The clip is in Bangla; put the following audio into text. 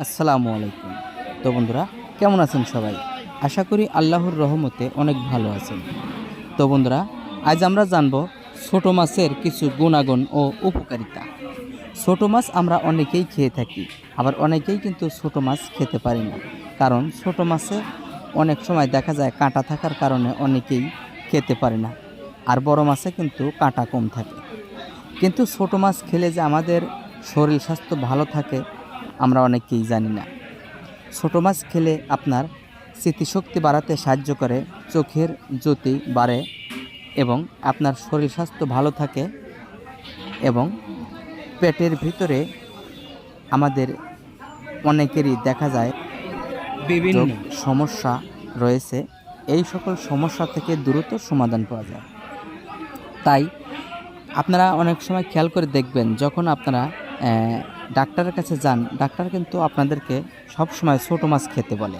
আসসালামু আলাইকুম। তো বন্ধুরা, কেমন আছেন সবাই? আশা করি আল্লাহর রহমতে অনেক ভালো আছেন। তো বন্ধুরা, আজ আমরা জানব ছোট মাছের কিছু গুণাগুণ ও উপকারিতা। ছোট মাছ আমরা অনেকেই খেয়ে থাকি, আবার অনেকেই কিন্তু ছোট মাছ খেতে পারি না। কারণ ছোট মাছে অনেক সময় দেখা যায় কাঁটা থাকার কারণে অনেকেই খেতে পারে না, আর বড় মাছে কিন্তু কাঁটা কম থাকে। কিন্তু ছোট মাছ খেলে যে আমাদের শরীর স্বাস্থ্য ভালো থাকে আমরা অনেকেই জানি না। ছোটো মাছ খেলে আপনার স্মৃতিশক্তি বাড়াতে সাহায্য করে চোখের জ্যোতি বাড়ে এবং আপনার শরীর স্বাস্থ্য ভালো থাকে এবং পেটের ভিতরে আমাদের অনেকেরই দেখা যায় বিভিন্ন সমস্যা রয়েছে। এই সকল সমস্যা থেকে দ্রুত সমাধান পাওয়া যায়। তাই আপনারা অনেক সময় খেয়াল করে দেখবেন যখন আপনারা ডাক্তারের কাছে যান। ডাক্তার কিন্তু আপনাদেরকে সব সময় ছোটো মাছ খেতে বলে।